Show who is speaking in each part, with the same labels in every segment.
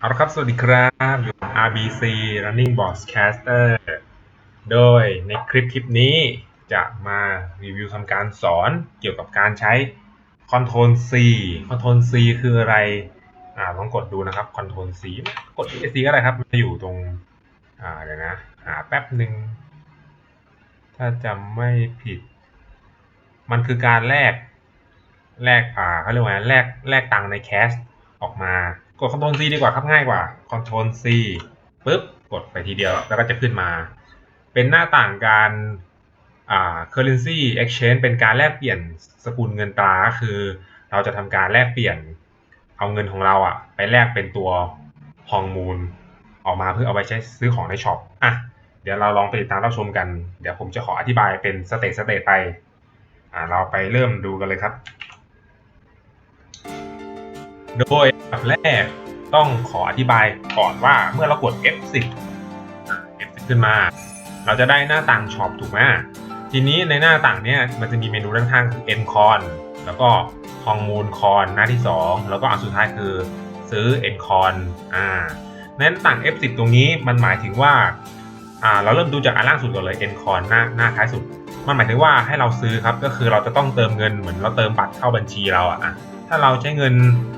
Speaker 1: เอาละครับ สวัสดีครับอยู่ RBC Running Broadcaster โดยในคลิปคลิปนี้จะมารีวิวทำการสอนเกี่ยวกับการใช้ Control C Control C คืออะไร อ่าลองกดดูนะครับ Control C กด C ก็ได้ครับ มันจะอยู่ตรง อ่าเดี๋ยวนะ หาแป๊บหนึ่ง ถ้าจำไม่ผิด มันคือการแลก แลก อ่าเขาเรียกว่าไงแลก แลกตังในแคชออกมา กด Ctrl C ดีกว่าครับง่ายกว่า Ctrl C ปุ๊บกดไปทีเดียวแล้วก็จะขึ้นมา เป็นหน้าต่างการอ่า currency exchange เป็นการแลกเปลี่ยนสกุลเงินตราคือ เราจะทำการแลกเปลี่ยนเอาเงินของเราอะไปแลกเป็นตัวฮองมูลออกมาเพื่อเอาไปใช้ซื้อของในช็อปอะเดี๋ยวเราลองไปติดตามรับชมกัน เดี๋ยวผมจะขออธิบายเป็นสเตจสเตจไปอ่าเราไปเริ่มดูกันเลยครับ โดยอันแรกต้องขออธิบายก่อนว่าเมื่อเรากด F10 F10 ขึ้นมา เราจะได้หน้าต่างช็อปถูกไหมทีนี้ในหน้าต่างเนี้ยมันจะมีเมนูด้านข้างคือ N Con แล้วก็ฮองมูลคอนหน้าที่ 2 แล้วก็อันสุดท้ายคือซื้อ N Con อ่าในหน้าต่าง F10 ตรงนี้มันหมายถึงว่าอ่าเราเริ่มดูจากอันล่างสุดก่อนเลย N Con หน้าหน้าท้ายสุด มันหมายถึงว่าให้เราซื้อครับก็คือเราจะต้องเติมเงินเหมือนเราเติมบัตรเข้าบัญชีเราอะอะ ถ้าเราใช้เงิน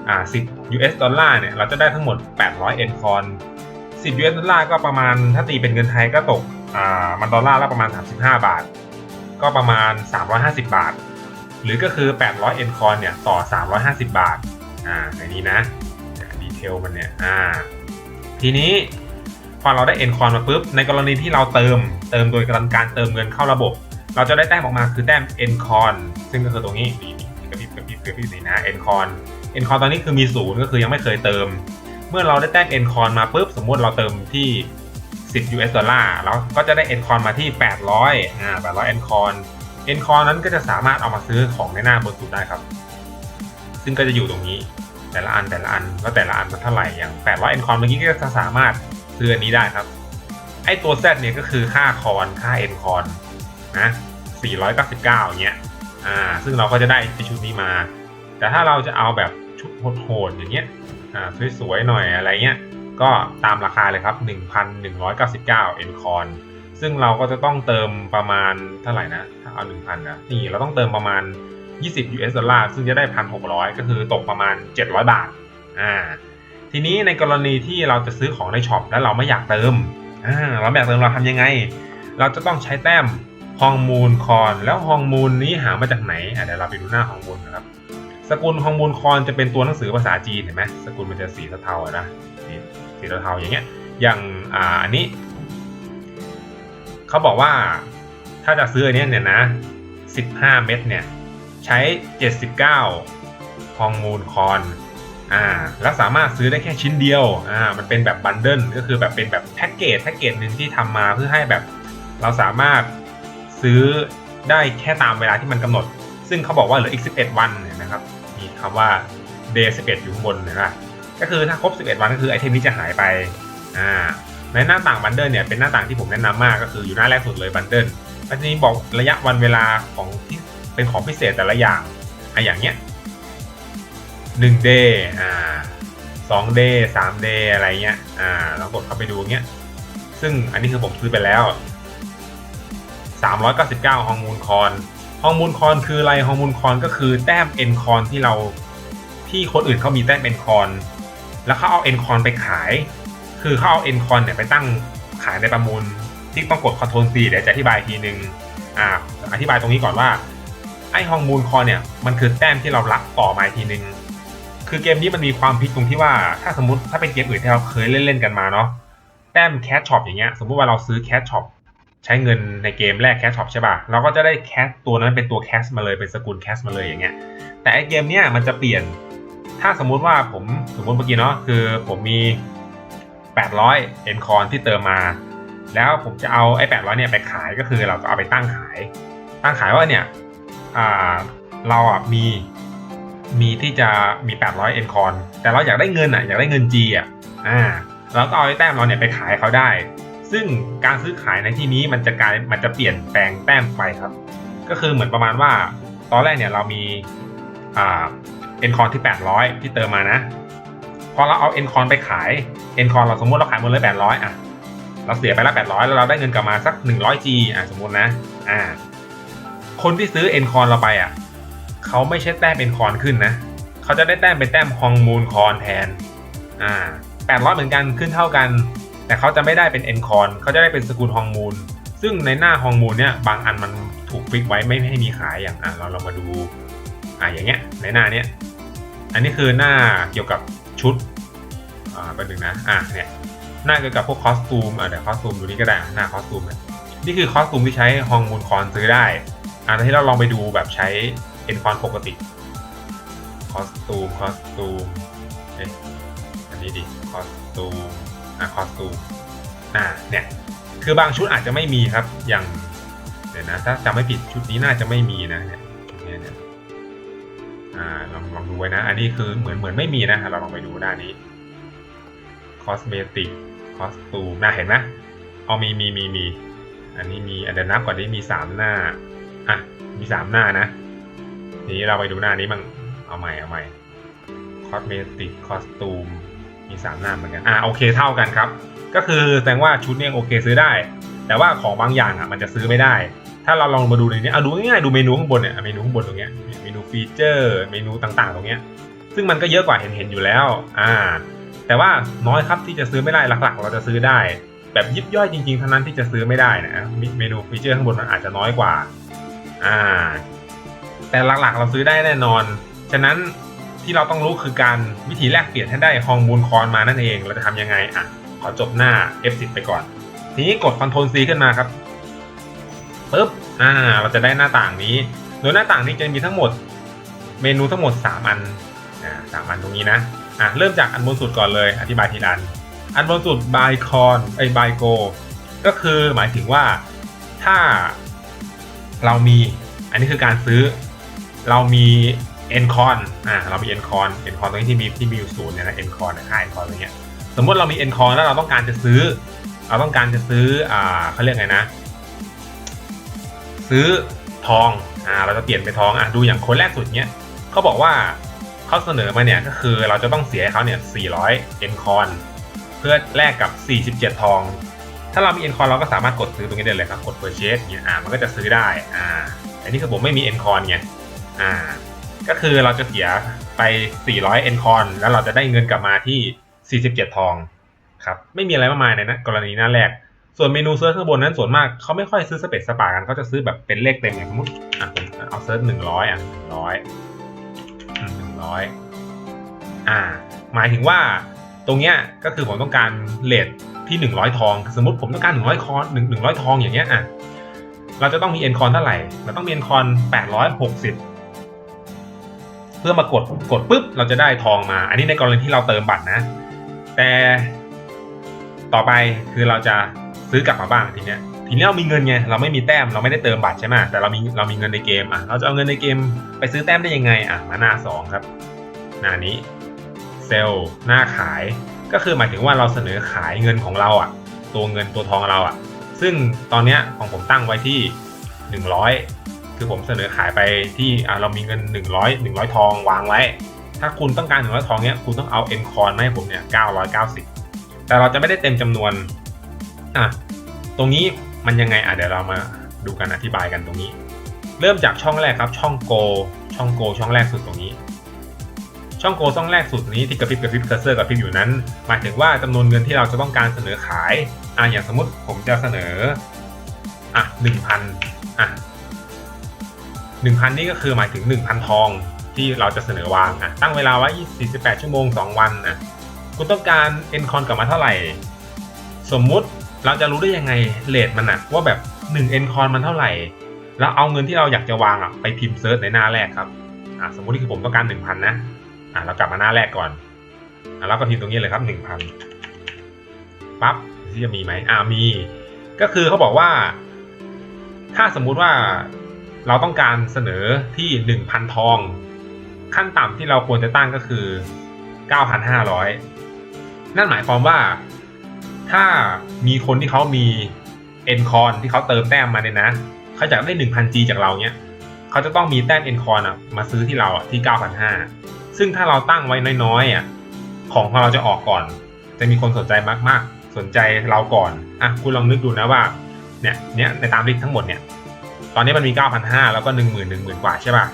Speaker 1: อ่า10 US ดอลลาร์เนี่ย เราจะได้ทั้งหมด 800 N คอน10 US ดอลลาร์ก็ประมาณถ้าตีเป็นเงินไทยก็ตกอ่ามันดอลลาร์ละประมาณ 35 บาท ก็ประมาณ 350 บาท หรือก็คือ 800 N คอนเนี่ย ต่อ 350 บาท อ่าในนี้นะดีเทลมันเนี่ย อ่า ทีนี้พอเราได้ N คอนมาปุ๊บ ในกรณีที่เราเติม เติมโดยการเติมเงินเข้าระบบ เราจะได้แต้มออกมาคือแต้ม N คอนซึ่งก็คือตรงนี้นี่นี่ กระพริบกระพริบกระพริบนี่นะ N คอน N คอนตอนนี้คือมีศูนย์ก็คือยังไม่เคยเติม เมื่อเราได้แต้ม N คอนมาปุ๊บสมมติเราเติมที่ 10 US ดอลลาร์เราก็จะได้ N คอนมาที่ 800อ่า800 N คอน N คอนนั้นก็จะสามารถเอามาซื้อของในหน้าบนสุดได้ครับ ซึ่งก็จะอยู่ตรงนี้แต่ละอันแต่ละอันแล้วแต่ละอันมันเท่าไหร่อย่าง800 N คอนเมื่อกี้ก็จะสามารถซื้ออันนี้ได้ครับไอตัว Z เนี่ยก็คือค่าคอนค่า N คอนนะ499อย่างเงี้ย อ่าซึ่งเราก็จะได้ชุดนี้มา แต่ถ้าเราจะเอาแบบชุดโหดๆอย่างเงี้ยอ่าสวยๆหน่อยอะไรเงี้ยก็ตามราคาเลยครับ 1,199 N คอนซึ่งเราก็จะต้องเติมประมาณเท่าไหร่นะ ถ้าเอา 1,000นะนี่เราต้องเติมประมาณ 20 US ดอลลาร์ซึ่งจะได้ 1,600 ก็คือตกประมาณ 700 บาทอ่าทีนี้ในกรณีที่เราจะซื้อของในช็อปแล้วเราไม่อยากเติมอ่าเราไม่อยากเติมเราทำยังไง เราจะต้องใช้แต้ม ฮองมูลคอนแล้วฮองมูลนี้หามาจากไหนอะเดี๋ยวเราไปดูหน้าฮองมูลนะครับ สกุลฮองมูลคอนจะเป็นตัวหนังสือภาษาจีนเห็นไหมสกุลมันจะสีเทาๆนะสีสีเทาๆอย่างเงี้ยอย่างอ่าอันนี้เขาบอกว่าถ้าจะซื้ออันเนี้ยเนี่ยนะ 15 เม็ดเนี่ยใช้ 79ฮองมูลคอนอ่าแล้วสามารถซื้อได้แค่ชิ้นเดียวอ่ามันเป็นแบบบันเดิลก็คือแบบเป็นแบบแพ็กเกจแพ็กเกจหนึ่งที่ทำมาเพื่อให้แบบเราสามารถ ซื้อได้แค่ตามเวลาที่มันกำหนด ซึ่งเขาบอกว่าเหลืออีก 11 วันเนี่ยนะครับมีคำว่า day 11 อยู่ข้างบนนะก็คือถ้าครบ 11 วันก็คือไอเทมนี้จะหายไปอ่าในหน้าต่างบันเดิลเนี่ยเป็นหน้าต่างที่ผมแนะนำมากก็คืออยู่หน้าแรกสุดเลยบันเดิลแล้วทีนี้บอกระยะวันเวลาของที่เป็นของพิเศษแต่ละอย่างอะอย่างเงี้ยหนึ่ง day อ่าสอง day สาม day อะไรเงี้ยอ่าลองกดเข้าไปดูเงี้ยซึ่งอันนี้คือผมซื้อไปแล้ว 399ฮองมูลคอนฮองมูลคอนคืออะไรฮองมูลคอนก็คือแต้ม N คอนที่เราที่คนอื่นเขามีแต้ม N คอนแล้วเขาเอา N คอนไปขาย คือเขาเอา N คอนเนี่ยไปตั้งขายในประมูล ที่ต้องกด Ctrl C เดี๋ยวจะอธิบายทีนึงอ่าอธิบายตรงนี้ก่อนว่าไอ้ฮองมูลคอนเนี่ยมันคือแต้มที่เรารับต่อมาทีนึง คือเกมนี้มันมีความพิษตรงที่ว่าถ้าสมมติถ้าเป็นเกมอื่นที่เราเคยเล่นๆกันมาเนาะแต้มแคชช็อปอย่างเงี้ยสมมุติว่าเราซื้อแคชช็อป ใช้เงินในเกมแรกแคชช็อปใช่ป่ะเราก็จะได้แคชตัวนั้นเป็นตัวแคชมาเลยเป็นสกุลแคชมาเลยอย่างเงี้ยแต่ไอเกมเนี้ยมันจะเปลี่ยน ถ้าสมมุติว่าผมสมมติเมื่อกี้เนาะคือผมมี 800เอ็นคอนที่เติมมา แล้วผมจะเอาไอ้800เนี่ยไปขายก็คือเราก็เอาไปตั้งขาย ตั้งขายว่าเนี่ยอ่าเราอะมีมีที่จะมี 800เอ็นคอนแต่เราอยากได้เงินอะอยากได้เงิน G อะอ่าเราก็เอาไอ้แต้มเราเนี่ยไปขายเขาได้ ซึ่งการซื้อขายในที่นี้มันจะกลายมันจะเปลี่ยนแปลงแต้มไปครับ ก็คือเหมือนประมาณว่า ตอนแรกเนี่ยเรามีอ่าเอ็นคอนที่ 800 ที่เติมมานะ พอเราเอาเอ็นคอนไปขายเอ็นคอนเราสมมติเราขายมดเลยแปดร้อยอะ เราเสียไปล้วแปดร้อยแล้วเราได้เงินกลับมาสักหนึ่งร้อยจีอะสมมตินะ อ่า คนที่ซื้อเอ็นคอนเราไปอะเขาไม่ใช่แต้มเอ็นคอนขึ้นนะเขาจะได้แต้มเป็นแต้มฮองมูลคอนแทน อ่าแปดร้อยเหมือนกันขึ้นเท่ากัน แต่เขาจะไม่ได้เป็นเอ็นคอนเขาจะได้เป็นสกุลฮองมูล ซึ่งในหน้าฮองมูลเนี่ยบางอันมันถูกฟิกไว้ไม่ให้มีขายอย่างอะเราเรามาดูอะอย่างเงี้ยในหน้าเนี้ยอันนี้คือหน้าเกี่ยวกับชุดอ่าเป็นหนึ่งนะอะเนี่ยหน้าเกี่ยวกับพวกคอสตูมอะเดี๋ยวคอสตูมดูนี่ก็ได้หน้าคอสตูมเนี่ยนี่คือคอสตูมที่ใช้ฮองมูลคอนซื้อได้อะที่เราลองไปดูแบบใช้เอ็นคอนปกติคอสตูมคอสตูมเอ๊ะอันนี้ดิคอสตูม อะคอสตูมอะเนี่ยคือบางชุดอาจจะไม่มีครับ อย่างเดี๋ยวนะ ถ้าจำไม่ผิดชุดนี้น่าจะไม่มีนะเนี่ยชุดเนี้ยเนี่ยอ่าลองลองดูไว้นะ อันนี้คือเหมือนเหมือนไม่มีนะเราลองไปดูหน้านี้คอสเมติกคอสตูมน่าเห็นไหมเอามีมีมีมีอันนี้มีอันเดนับก่อนนี้มีสามหน้าอะมีสามหน้านะทีนี้เราไปดูหน้านี้มั่งเอาใหม่เอาใหม่คอสเมติกคอสตูม มีสามหน้าเหมือนกันอะโอเคเท่ากันครับ ก็คือแสดงว่าชุดเนี้ยโอเคซื้อได้ แต่ว่าของบางอย่างอะมันจะซื้อไม่ได้ ถ้าเราลองมาดูในนี้เอาดูง่ายๆดูเมนูข้างบนเนี่ยเมนูข้างบนตรงเนี้ยเมนูฟีเจอร์เมนูต่างๆ ตรงเนี้ยซึ่งมันก็เยอะกว่าเห็นเห็นอยู่แล้วอ่าแต่ว่าน้อยครับที่จะซื้อไม่ได้หลักๆ เราจะซื้อได้ แบบยิบย่อยจริงๆเท่านั้นที่จะซื้อไม่ได้นะเมนูฟีเจอร์ข้างบนมันอาจจะน้อยกว่าอ่าแต่หลักๆ เราซื้อได้แน่นอน ฉะนั้น ที่เราต้องรู้คือการวิธีแลกเปลี่ยนให้ได้ฮองมูลคอนมานั่นเอง เราจะทำยังไงอะขอจบหน้า F10 ไปก่อน ทีนี้กด Ctrl C ขึ้นมาครับปุ๊บอ่าเราจะได้หน้าต่างนี้ โดยหน้าต่างนี้จะมีทั้งหมดเมนูทั้งหมด 3 อันอ่าสามอันตรงนี้นะอะเริ่มจากอันบนสุดก่อนเลย อธิบายทีละอัน อันบนสุด buy con ไอ้ buy go ก็คือหมายถึงว่าถ้าเรามีอันนี้คือการซื้อ เรามี n con อ่าเรามี n con n con ตรงนี้ที่มีที่มีอยู่ศูนย์เนี่ยนะ n con นค่า n con อะไรเงี้ยสมมติเรามี n con แล้วเราต้องการจะซื้อ เราต้องการจะซื้ออ่าเขาเรียกไงนะ ซื้อทองอ่าเราจะเปลี่ยนเป็นทองอะดูอย่างคนแรกสุดเนี้ยเขาบอกว่าเขาเสนอมาเนี่ยก็คือเราจะต้องเสียเขาเนี่ย400 n con เพื่อแลกกับ 47 ทอง ถ้าเรามี n con เราก็สามารถกดซื้อตรงนี้ได้เลยครับกด purchase เนี่ยอ่ามันก็จะซื้อได้อ่าอันนี้คือผมไม่มี n con ไงอ่า ก็คือเราจะเสียไป 400 เอ็นคอน แล้วเราจะได้เงินกลับมาที่ 47 ทองครับ ไม่มีอะไรมากมายในนะกรณีหน้าแรก ส่วนเมนูเซิร์ชข้างบนนั้นส่วนมากเขาไม่ค่อยซื้อสเปซสปากันเขาจะซื้อแบบเป็นเลขเต็มอย่างสมมติอะเอาเซิร์ชหนึ่งร้อยอะหนึ่งร้อยหนึ่งร้อยอ่า หมายถึงว่าตรงเนี้ยก็คือผมต้องการเลทที่ 100 ทอง สมมติผมต้องการ 100 คอน1 100 ทองอย่างเงี้ยอะเราจะต้องมีเอ็นคอนเท่าไหร่เราต้องมีเอ็นคอน860 เพื่อมากดกดปุ๊บเราจะได้ทองมา อันนี้ในกรณีที่เราเติมบัตรนะ แต่ต่อไปคือเราจะซื้อกลับมาบ้างทีเนี้ยทีนี้เรามีเงินไงเราไม่มีแต้มเราไม่ได้เติมบัตรใช่ไหมแต่เรามีเรามีเงินในเกมอะเราจะเอาเงินในเกมไปซื้อแต้มได้ยังไงอะมาหน้าสองครับ หน้านี้เซลล์หน้าขายก็คือหมายถึงว่าเราเสนอขายเงินของเราอะ ตัวเงินตัวทองเราอะ ซึ่งตอนเนี้ยของผมตั้งไว้ที่ 100 คือผมเสนอขายไปที่เรามีเงิน 100 100 ทองวางไว้ ถ้าคุณต้องการ 100 ทองเนี้ยคุณต้องเอา N คอนมาให้ผมเนี่ย990 แต่เราจะไม่ได้เต็มจำนวนอะตรงนี้มันยังไงอะเดี๋ยวเรามาดูกันอธิบายกันตรงนี้ เริ่มจากช่องแรกครับช่องโก ช่องโก ช่องแรกสุดตรงนี้ ช่องโกช่องแรกสุดนี้ที่กระพริบกระพริบเคอร์เซอร์กระพริบอยู่นั้น หมายถึงว่าจำนวนเงินที่เราจะต้องการเสนอขายอะอย่างสมมติผมจะเสนออะหนึ่งพันอะ หนึ่งพันนี่ก็คือหมายถึงหนึ่งพันทองที่เราจะเสนอวางอะตั้งเวลาไว้ 48 ชั่วโมง 2 วันอะคุณต้องการ n c o n กลับมาเท่าไหร่ สมมุติเราจะรู้ได้ยังไงเลทมันอะว่าแบบ1 n c o n มันเท่าไหร่ แล้วเอาเงินที่เราอยากจะวางอะไปพิมพ์เซิร์ชในหน้าแรกครับอะสมมุติที่คือผมต้องการ 1,000 นะอะเรากลับมาหน้าแรกก่อนอะแล้วก็พิมพ์ตรงนี้เลยครับ 1,000ปั๊บที่จะมีไหมอ่ามี ก็คือเขาบอกว่า ถ้าสมมุติว่า เราต้องการเสนอที่ 1,000 ทอง ขั้นต่ำที่เราควรจะตั้งก็คือ 9,500 นั่นหมายความว่าถ้ามีคนที่เขามี n c o n ที่เขาเติมแต้มมาเนี่ยนะเขาอยากได้ 1,000G จากเราเนี้ยเขาจะต้องมีแต้ม n c o n อะมาซื้อที่เราอะที่ 9,500 ซึ่งถ้าเราตั้งไว้น้อยๆอะของของเราจะออกก่อน จะมีคนสนใจมากๆ สนใจเราก่อนอะคุณลองนึกดูนะว่าเนี่ยเนี่ยในตามลิสต์ทั้งหมดเนี่ย ตอนนี้มันมี 9,500 แล้วก็ 10,000 10,000 กว่าใช่ป่ะ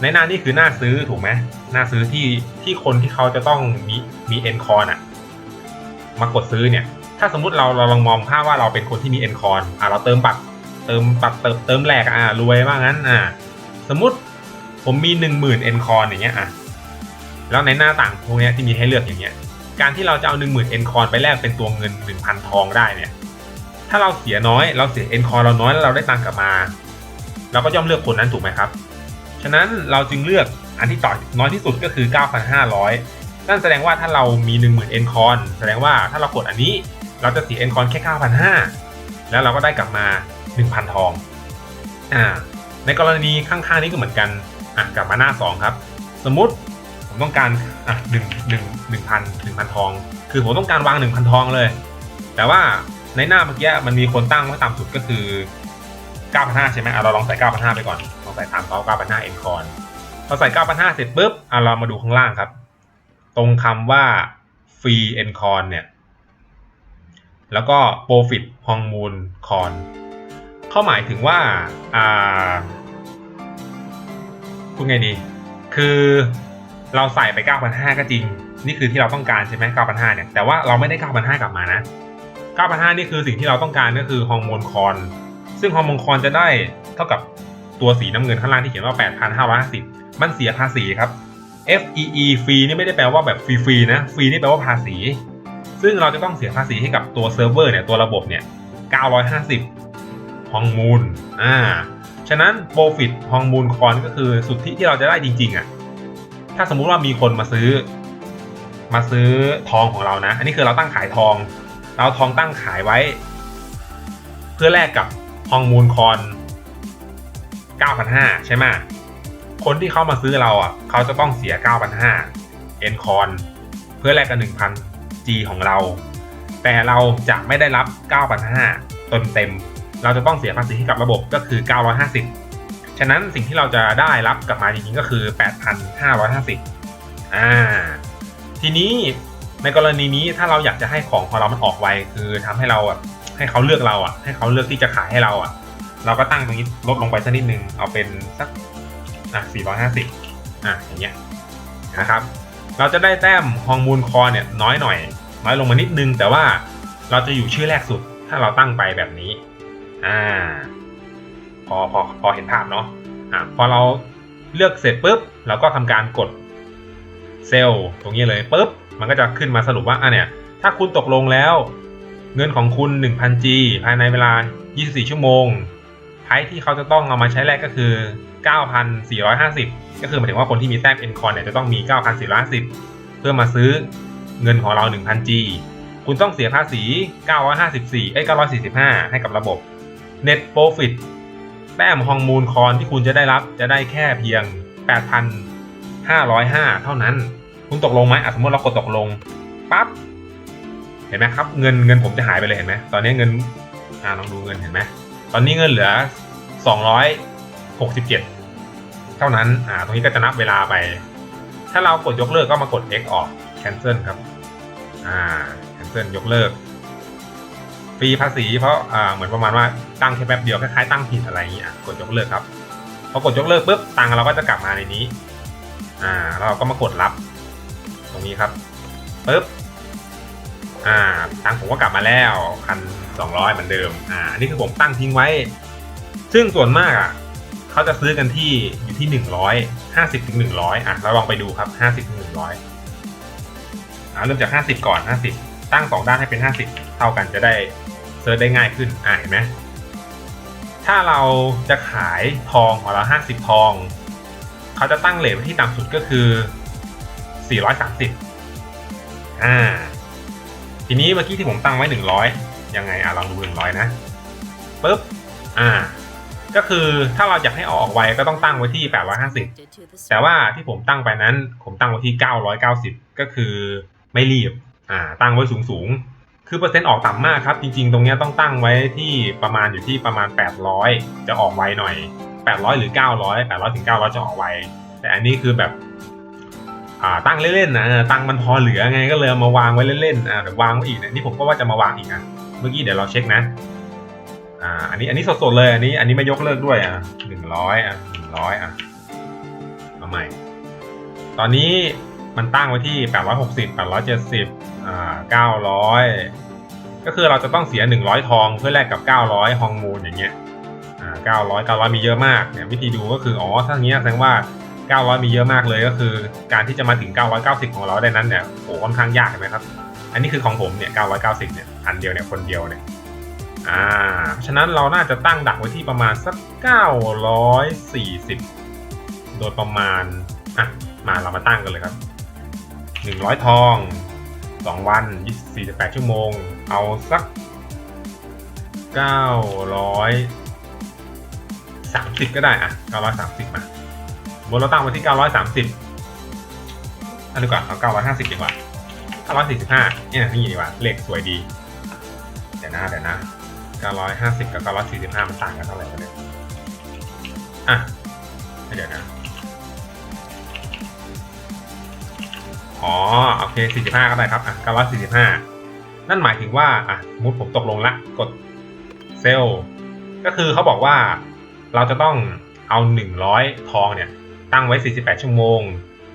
Speaker 1: ในหน้านี่คือหน้าซื้อถูกไหมหน้าซื้อที่ที่คนที่เขาจะต้องมีมีเอ็นคอนอะมากดซื้อเนี่ย ถ้าสมมุติเราเราลองมองภาพว่าเราเป็นคนที่มีเอ็นคอนอะเราเติมบัตรเติมบัตรเติมเติมแหลกอะรวยว่างั้นอะสมมุติผมมี 10,000เอ็นคอนอย่างเงี้ยอะแล้วในหน้าต่างพวกนี้ที่มีให้เลือกอย่างเงี้ย การที่เราจะเอา 10,000เอ็นคอนไปแลกเป็นตัวเงิน 1,000 ทองได้เนี่ย ถ้าเราเสียน้อยเราเสียเอ็นคอนเราน้อยแล้วเราได้ตังกลับมา เราก็ย่อมเลือกคนนั้นถูกไหมครับ ฉะนั้นเราจึงเลือกอันที่ต่อน้อยที่สุดก็คือ 9,500 นั่นแสดงว่าถ้าเรามี 10,000 N คอนแสดงว่าถ้าเรากดอันนี้เราจะเสีย N คอนแค่ 9,500 แล้วเราก็ได้กลับมา 1,000 ทองอ่าในกรณีข้างๆนี้ก็เหมือนกันอะกลับมาหน้า 2 ครับ สมมติผมต้องการอะ1 1 1,000 1,000ทอง คือผมต้องการวาง1,000ทองเลย แต่ว่า ในหน้าเมื่อกี้มันมีคนตั้งไว้ต่ำสุดก็คือ 9,500 ใช่ไหมอะเราลองใส่ 9,500 ไปก่อน ลองใส่ตามเขา9,500 N คอนพอใส่ 9,500 เสร็จปุ๊บอะเรามาดูข้างล่างครับ ตรงคำว่า free N คอนเนี่ย แล้วก็ profit hormone คอนเขาหมายถึงว่า อ่าพูดไงดี คือเราใส่ไป 9,500 ก็จริง นี่คือที่เราต้องการใช่ไหม9,500 เนี่ย แต่ว่าเราไม่ได้ 9,500 กลับมานะ 9,500 นี่คือสิ่งที่เราต้องการก็คือฮอร์โมนคอน ซึ่งฮอร์โมนคอนจะได้เท่ากับตัวสีน้ำเงินข้างล่างที่เขียนว่า 8,550 มันเสียภาษีครับ FEE ฟรีนี่ไม่ได้แปลว่าแบบฟรีๆนะ ฟรีนี่แปลว่าภาษี ซึ่งเราจะต้องเสียภาษีให้กับตัวเซิร์ฟเวอร์เนี่ยตัวระบบเนี่ย950ฮอร์โมนอ่า ฉะนั้น Profit ฮอร์โมนคอนก็คือสุทธิที่เราจะได้จริงๆอะ ถ้าสมมุติว่ามีคนมาซื้อ มาซื้อทองของเรานะ อันนี้คือเราตั้งขายทอง เราทองตั้งขายไว้ เพื่อแลกกับฮองมูลคอน 9,500 ใช่ไหมคนที่เข้ามาซื้อเราอะ เขาจะต้องเสีย 9,500 เอ็นคอน เพื่อแลกกับ 1,000 G ของเรา แต่เราจะไม่ได้รับ 9,500ต็มเต็ม เราจะต้องเสียภาษีให้กับระบบก็คือ 950 ฉะนั้นสิ่งที่เราจะได้รับกลับมาจริงๆก็คือ 8,550 อ่า ทีนี้ ในกรณีนี้ถ้าเราอยากจะให้ของของเรามันออกไวคือทำให้เราแบบให้เขาเลือกเราอะ ให้เขาเลือกที่จะขายให้เราอะ เราก็ตั้งตรงนี้ลดลงไปสักนิดนึงเอาเป็นสักอะ450อะอย่างเงี้ยนะครับ เราจะได้แต้มฮองมูลคอเนี่ยน้อยหน่อย น้อยลงมานิดนึง แต่ว่าเราจะอยู่ชื่อแรกสุด ถ้าเราตั้งไปแบบนี้อ่าพอพอพอเห็นภาพเนาะอะพอเราเลือกเสร็จปุ๊บเราก็ทำการกดเซลล์ตรงนี้เลยปุ๊บ มันก็จะขึ้นมาสรุปว่าอะเนี่ย ถ้าคุณตกลงแล้ว เงินของคุณ 1,000G ภายในเวลา 24 ชั่วโมงไพ่ที่เขาจะต้องเอามาใช้แรกก็คือ 9,450 ก็คือหมายถึงว่าคนที่มีแต้ม n c o n เนี่ยจะต้องมี 9,450 เพื่อมาซื้อเงินของเรา 1,000G คุณต้องเสียภาษี 954 เอ้ย 945 ให้กับระบบ Net Profit แต้มฮองมูลคอนที่คุณจะได้รับจะได้แค่เพียง 8,505 เท่านั้น คุณตกลงไหมอะสมมติเรากดตกลงปั๊บเห็นไหมครับ เงินเงินผมจะหายไปเลยเห็นไหมตอนนี้เงินอ่าลองดูเงินเห็นไหมตอนนี้เงินเหลือ 267 เท่านั้นอ่าตรงนี้ก็จะนับเวลาไป ถ้าเรากดยกเลิกก็มากด X ออก cancel ครับอ่า cancel ยกเลิกฟรีภาษีเพราะอ่าเหมือนประมาณว่าตั้งแค่แป๊บเดียวคล้ายๆตั้งผิดอะไรอย่างเงี้ยกดยกเลิกครับพอกดยกเลิกปุ๊บตังค์เราก็จะกลับมาในนี้ อ่าแล้วเราก็มากดรับ รงนี้ครับปุ๊บอ่าตังผมก็กลับมาแล้วพันสองร้อยเหมือนเดิมอ่าอันี่คือผมตั้งทิ้งไว้ ซึ่งส่วนมากอะเขาจะซื้อกันที่อยู่ที่หนึ่งร้อยห้าสิบถึงหนึ่งร้อยอะเราลองไปดูครับห้าสิบถึงหนึ่งร้อยอ่าเริ่มจากห้าสิบก่อนห้าสิบตั้งสองด้านให้เป็นห้าสิบเท่ากันจะได้เซิร์ชได้ง่ายขึ้นอ่าเห็นไหมถ้าเราจะขายทองของเราห้าสิบทอง เขาจะตั้งเลทไว้ที่ต่ำสุดก็คือ 430 อ่า ทีนี้เมื่อกี้ที่ผมตั้งไว้ 100 ยังไงอะลองดู 100 นะปุ๊บ อ่า ก็คือถ้าเราอยากให้เอาออกไวก็ต้องตั้งไว้ที่ 850 แต่ว่าที่ผมตั้งไปนั้น ผมตั้งไว้ที่ 990 ก็คือไม่รีบ อ่า ตั้งไว้สูงสูงคือเปอร์เซ็นต์ออกต่ำมากครับ จริงๆ ตรงเนี้ยต้องตั้งไว้ที่ประมาณอยู่ที่ประมาณ 800 จะออกไวหน่อย 800 หรือ 900 800ถึง900 จะออกไว แต่อันนี้คือแบบ ตั้งเล่นๆนะตังมันพอเหลือไงก็เลยเอามาวางไว้เล่นๆอ่าเดี๋ยววางไว้อีกนะนี่ผมก็ว่าจะมาวางอีกนะเมื่อกี้เดี๋ยวเราเช็คนะอ่าอันนี้อันนี้สดๆเลยอันนี้อันนี้ไม่ยกเลิกด้วยอะหนึ่งร้อยอะหนึ่งร้อยอะเอาใหม่ ตอนนี้มันตั้งไว้ที่แปดร้อยหกสิบแปดร้อยเจ็ดสิบอ่าเก้าร้อยก็คือเราจะต้องเสียหนึ่งร้อยทองเพื่อแลกกับเก้าร้อยฮองมูลอย่างเงี้ยอ่าเก้าร้อยเก้าร้อยมีเยอะมากเนี่ยวิธีดูก็คืออ๋อถ้าอย่างเงี้ยแสดงว่า เก้าร้อยมีเยอะมากเลยก็คือ การที่จะมาถึงเก้าร้อยเก้าสิบของเราได้นั้นเนี่ยโหค่อนข้างยากเห็นไหมครับ อันนี้คือของผมเนี่ยเก้าร้อยเนี่ยอันเดียวเนี่ยคนเดียวเนี่ยอ่าเพราะฉะนั้นเราน่าจะตั้งดักไว้ที่ประมาณสักเก้าร้อยสี่สิบโดยประมาณอะมาเรามาตั้งกันเลยครับหนึ่งร้อยทองสองวันยี่สี่สิบแปดชั่วโมง เอาสักเก้าร้อยสามสิบก็ได้อะเก้าร้อยสามสิบมา บนเราตั้งไว้ที่เก้าร้อยสามสิบอันดีกว่าเอาเก้าร้อยห้าสิบดีกว่าเก้าร้อยสี่สิบห้าเนี่ยนี่ดีกว่า เลขสวยดี เดี๋ยวนะเดี๋ยวนะ950 กับ 945 มันต่างกันเท่าไหร่กันเนี่ยอะ เดี๋ยวนะ อ๋อ โอเค 45 ก็ได้ครับ อะ 945 นั่นหมายถึงว่า อะสมมุติผมตกลงละ กดเซลล์ก็คือเขาบอกว่าเราจะต้องเอา 100 ทองเนี่ย ตั้งไว้ 48 ชั่วโมง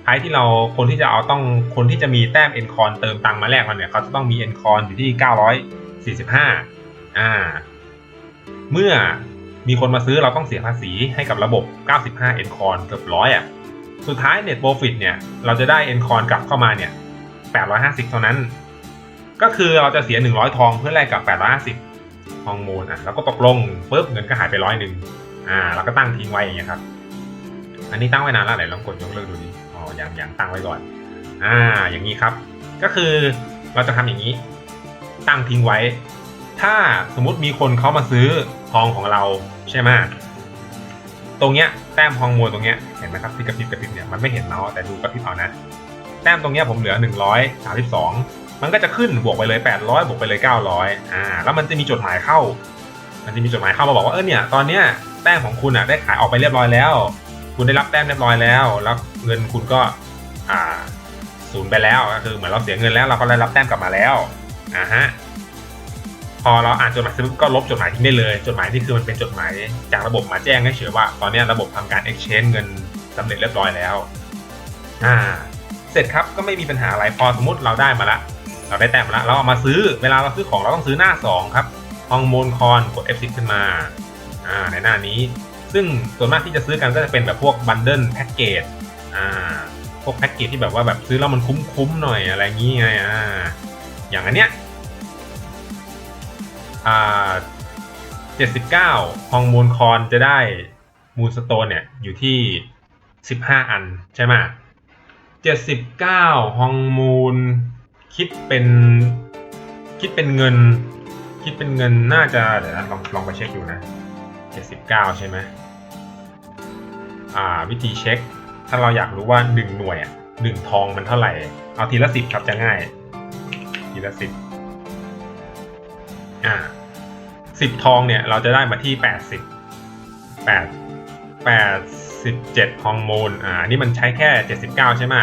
Speaker 1: ท้ายที่เราคนที่จะเอาต้องคนที่จะมีแต้ม N คอนเติมตังมาแลกมันเนี่ยเขาจะต้องมี N คอนอยู่ที่ 945 อ่า เมื่อมีคนมาซื้อเราต้องเสียภาษีให้กับระบบ 95 N คอนเกือบร้อยอะ สุดท้าย Net Profit เนี่ยเราจะได้ N คอนกลับเข้ามาเนี่ย 850 เท่านั้น ก็คือเราจะเสีย 100 ทองเพื่อแลกกับ 850ทองมูลอะแล้วก็ตกลงปุ๊บเงินก็หายไปร้อยหนึ่งอ่าเราก็ตั้งทิ้งไว้อย่างเงี้ยครับ อันนี้ตั้งไว้นานแล้วไหนลองกดยกเลิกดูดิอ๋อยังยังตั้งไว้ก่อน อ่า อย่างนี้ครับ ก็คือเราจะทำอย่างนี้ ตั้งทิ้งไว้ ถ้าสมมติมีคนเขามาซื้อทองของเราใช่ไหมตรงเนี้ยแต้มทองมวลตรงเนี้ยเห็นไหมครับที่กระพริบกระพริบเนี่ยมันไม่เห็นเนาะแต่ดูกระพริบเอานะแต้มตรงเนี้ยผมเหลือ 132 มันก็จะขึ้นบวกไปเลย 800 บวกไปเลย 900อ่าแล้วมันจะมีจดหมายเข้า มันจะมีจดหมายเข้ามาบอกว่าเออเนี่ยตอนเนี้ยแต้มของคุณอะได้ขายออกไปเรียบร้อยแล้ว คุณได้รับแต้มเรียบร้อยแล้ว แล้วเงินคุณก็อ่าศูนย์ไปแล้วก็คือเหมือนเราเสียเงินแล้วเราก็ได้รับแต้มกลับมาแล้วอ่าฮะพอเราอ่านจดหมายเสร็จก็ลบจดหมายทิ้งได้เลย จดหมายนี่คือมันเป็นจดหมายจากระบบมาแจ้งให้เฉยว่า ตอนนี้ระบบทำการ exchange เงินสำเร็จเรียบร้อยแล้วอ่าเสร็จครับก็ไม่มีปัญหาอะไรพอสมมติเราได้มาละเราได้แต้มมาละเราเอามาซื้อเวลาเราซื้อของเราต้องซื้อหน้า 2 ครับฮองโมนคอนกด F10 ขึ้นมาอ่าในหน้านี้ ซึ่งส่วนมากที่จะซื้อกันก็จะเป็นแบบพวกบันเดิลแพ็กเกจอ่าพวกแพ็กเกจที่แบบว่าแบบซื้อแล้วมันคุ้มๆหน่อยอะไรงี้ไงอ่าอย่างอันเนี้ยอ่าเจ็ดสิบเก้าฮองมูลคอนจะได้มูลสโตนเนี่ยอยู่ที่สิบห้าอันใช่ไหมเจ็ดสิบเก้าฮองมูลคิดเป็นคิดเป็นเงิน คิดเป็นเงินน่าจะเดี๋ยวนะลองลองไปเช็คดูนะ เจ็ดสิบเก้าใช่ไหมอ่า วิธีเช็ค ถ้าเราอยากรู้ว่าหนึ่งหน่วยอะหนึ่งทองมันเท่าไหร่ เอาทีละสิบครับจะง่าย ทีละสิบอ่าสิบทองเนี่ย เราจะได้มาที่แปดสิบแปดแปดสิบเจ็ดฮอร์โมน อ่า นี่มันใช้แค่เจ็ดสิบเก้าใช่ไหม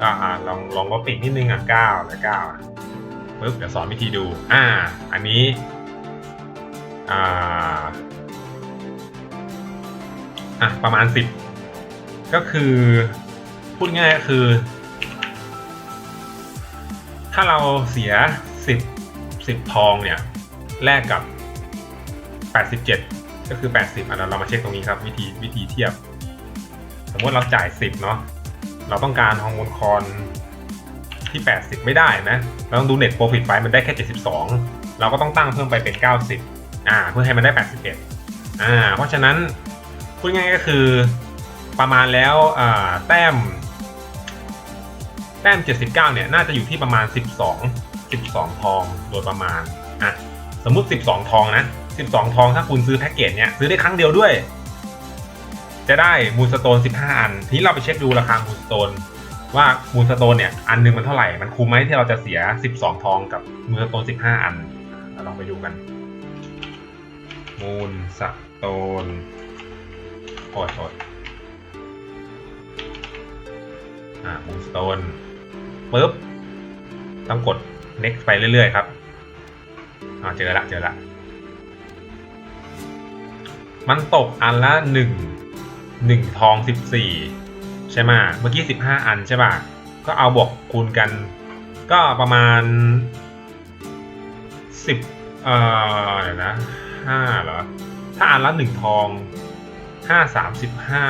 Speaker 1: ก็อ่าลองลองลบอีกนิดนึงอะเก้าและเก้าปึ๊บเดี๋ยวสอนวิธีดู อ่า อันนี้ อ่า อะประมาณสิบก็คือพูดง่ายก็คือ ถ้าเราเสียสิบสิบทองเนี่ยแลกกับ87ก็คือ80อะเราเรามาเช็คตรงนี้ครับวิธีวิธีเทียบ สมมติเราจ่าย10เนาะเราต้องการฮอร์โมนคอนที่ 80 ไม่ได้นะ เราต้องดู net profit ไวมันได้แค่ 72 เราก็ต้องตั้งเพิ่มไปเป็น 90 อ่า เพื่อให้มันได้ 81 อ่า เพราะฉะนั้น พูดง่ายก็คือประมาณแล้วแต้ม แต้ม 79 เนี่ย น่าจะอยู่ที่ประมาณ 12 12 ทองโดยประมาณอะสมมุติ 12 ทองนะ 12 ทองถ้าคุณซื้อแพ็กเกจเนี่ยซื้อได้ครั้งเดียวด้วย จะได้มูลสโตน 15 อัน ทีนี้เราไปเช็คดูราคามูลสโตน ว่ามูลสโตนเนี่ย อันหนึงมันเท่าไหร่ มันคุ้มไหมที่เราจะเสีย 12 ทองกับมูลสโตน 15 อันเราลองไปดูกัน มูลสโตน โอ้ยโอ้ยอ่า moonstone ปุ๊บ ต้องกด next ไปเรื่อยๆครับอ่าเจอละเจอละ มันตกอันละหนึ่งหนึ่งทองสิบสี่ใช่ไหมเมื่อกี้สิบห้าอันใช่ป่ะ ก็เอาบวกคูณกัน ก็ประมาณสิบเอ่อเดี๋ยวนะห้าเหรอถ้าอันละหนึ่งทอง ห้าสามสิบห้า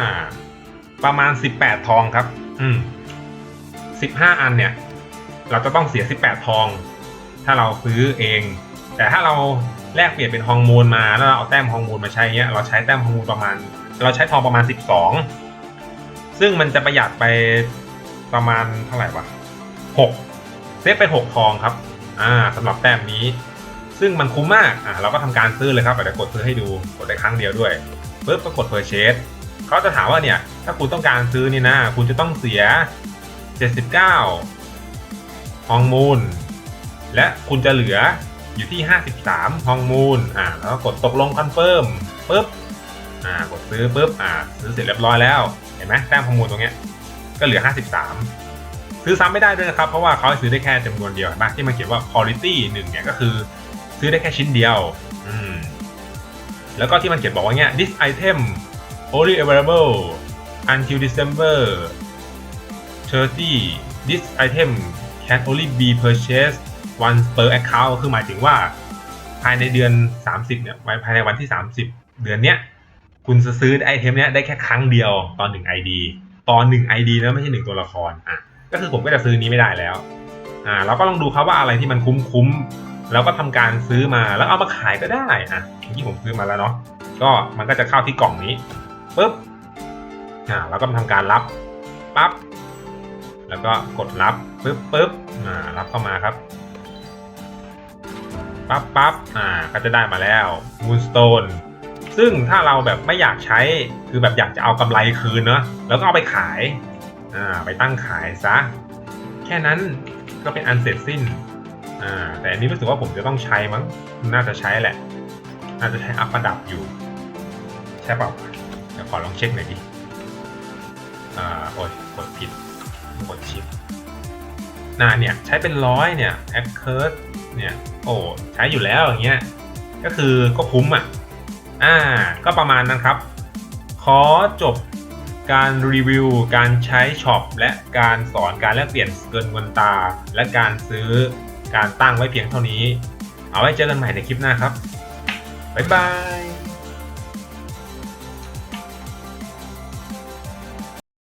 Speaker 1: ประมาณสิบแปดทองครับ อืมสิบห้าอันเนี่ย เราจะต้องเสียสิบแปดทอง ถ้าเราซื้อเอง แต่ถ้าเราแลกเปลี่ยนเป็นฮองมูลมาแล้วเราเอาแต้มฮองมูลมาใช้เงี้ยเราใช้แต้มฮองมูลประมาณ เราใช้ทองประมาณสิบสองซึ่งมันจะประหยัดไปประมาณเท่าไหร่วะหกเซฟไปหกทองครับ อ่าสำหรับแต้มนี้ ซึ่งมันคุ้มมากอ่าเราก็ทำการซื้อเลยครับเดี๋ยวกดซื้อให้ดูกดได้ครั้งเดียวด้วย ปุ๊บก็กด purchase เขาจะถามว่าเนี่ย ถ้าคุณต้องการซื้อนี่นะ คุณจะต้องเสีย 79 ฮองมูล และคุณจะเหลืออยู่ที่ 53 ฮองมูล อ่า แล้วก็กดตกลงคอนเฟิร์มปุ๊บ อ่า กดซื้อปุ๊บ อ่า ซื้อเสร็จเรียบร้อยแล้ว เห็นไหมแต้มฮองมูลตรงเนี้ย ก็เหลือ 53 ซื้อซ้ำไม่ได้ด้วยนะครับ เพราะว่าเขาซื้อได้แค่จำนวนเดียวเห็นปะที่มันเขียนว่า quality หนึ่งเนี่ยก็คือ ซื้อได้แค่ชิ้นเดียว อืม แล้วก็ที่มันเขียนบอกว่าเนี่ย this item only available until December 30 this item can only be purchased once per account คือหมายถึงว่า ภายในเดือน 30 เนี่ยภายในวันที่ 30 เดือนเนี้ย คุณจะซื้อไอเทมเนี้ยได้แค่ครั้งเดียวตอนหนึ่ง ID ตอนหนึ่ง ID นะไม่ใช่หนึ่งตัวละครอะก็คือผมก็จะซื้อนี้ไม่ได้แล้วอ่าเราก็ลองดูครับว่าอะไรที่มันคุ้มๆ แล้วก็ทำการซื้อมาแล้วเอามาขายก็ได้อะเมื่ผมซื้อมาแล้วเนาะก็มันก็จะเข้าที่กล่องนี้ปุ๊บอ่าแล้วก็ทำการรับปั๊บแล้วก็กดรับปุ๊บปุ๊บอ่ารับเข้ามาครับปั๊บปั๊บอ่าก็จะได้มาแล้ว Moonstone ซึ่งถ้าเราแบบไม่อยากใช้คือแบบอยากจะเอากำไรคืนเนาะแล้วก็เอาไปขายอ่าไปตั้งขายซะ แค่นั้นก็เป็นอันเสร็จสิ้น อ่าแต่อันนี้รู้สึกว่าผมจะต้องใช้มั้ง น่าจะใช้แหละ น่าจะใช้อัพประดับอยู่ ใช่เปล่าเดี๋ยวขอลองเช็คหน่อยดิ อ่า โอ้ยกดผิดกดชิปนาเนี่ยใช้เป็นร้อยเนี่ยแอคเคิร์เนี่ย โอ้ใช้อยู่แล้วอย่างเงี้ย ก็คือก็คุ้มอะ อ่า ก็ประมาณนั้นครับ ขอจบการรีวิว การใช้ช็อปและการสอนการแลกเปลี่ยนเกินเงินตา และการซื้อ การตั้งไว้เพียงเท่านี้ เอาไว้เจอกันใหม่ในคลิปหน้าครับ บ๊ายบาย